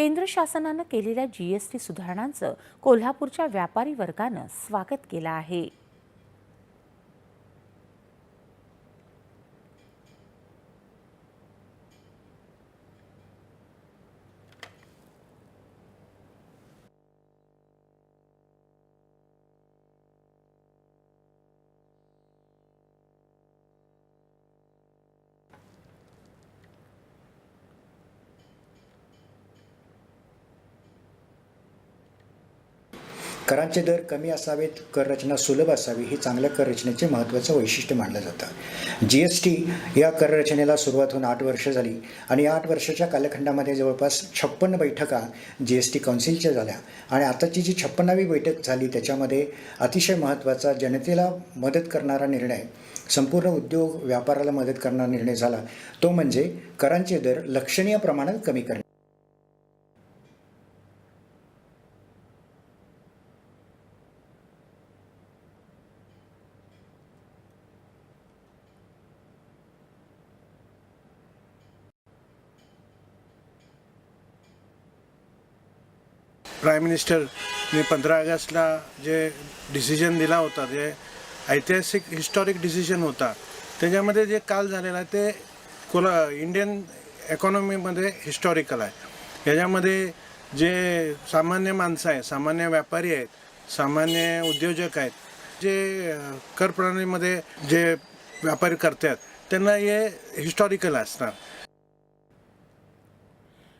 केंद्र शासनानं केलेल्या जीएसटी सुधारणांचं कोल्हापूरच्या व्यापारी वर्गानं स्वागत केलं आहे. करांचे दर कमी असावेत कर रचना सुलभ असावी ही चांगल्या कर रचनेचे महत्त्वाचं वैशिष्ट्य मानलं जातं. जी एस टी या कर रचनेला सुरुवात होऊन आठ वर्ष झाली आणि या आठ वर्षाच्या कालखंडामध्ये जवळपास छप्पन्न बैठका जी एस टी काउन्सिलच्या झाल्या आणि आताची जी छप्पन्नावी बैठक झाली त्याच्यामध्ये अतिशय महत्त्वाचा जनतेला मदत करणारा निर्णय संपूर्ण उद्योग व्यापाराला मदत करणारा निर्णय झाला. तो म्हणजे करांचे दर लक्षणीय प्रमाणात कमी करणे. प्राईम मिनिस्टरने पंधरा ऑगस्टला जे डिसिजन दिला होता जे ऐतिहासिक हिस्टॉरिक डिसिजन होता त्याच्यामध्ये जे काल झालेला आहे ते कोला इंडियन इकॉनॉमीमध्ये हिस्टॉरिकल आहे. याच्यामध्ये जे सामान्य माणसं आहे सामान्य व्यापारी आहेत सामान्य उद्योजक आहेत जे कर प्रणालीमध्ये जे व्यापारी करतात त्यांना हे हिस्टॉरिकल असणार.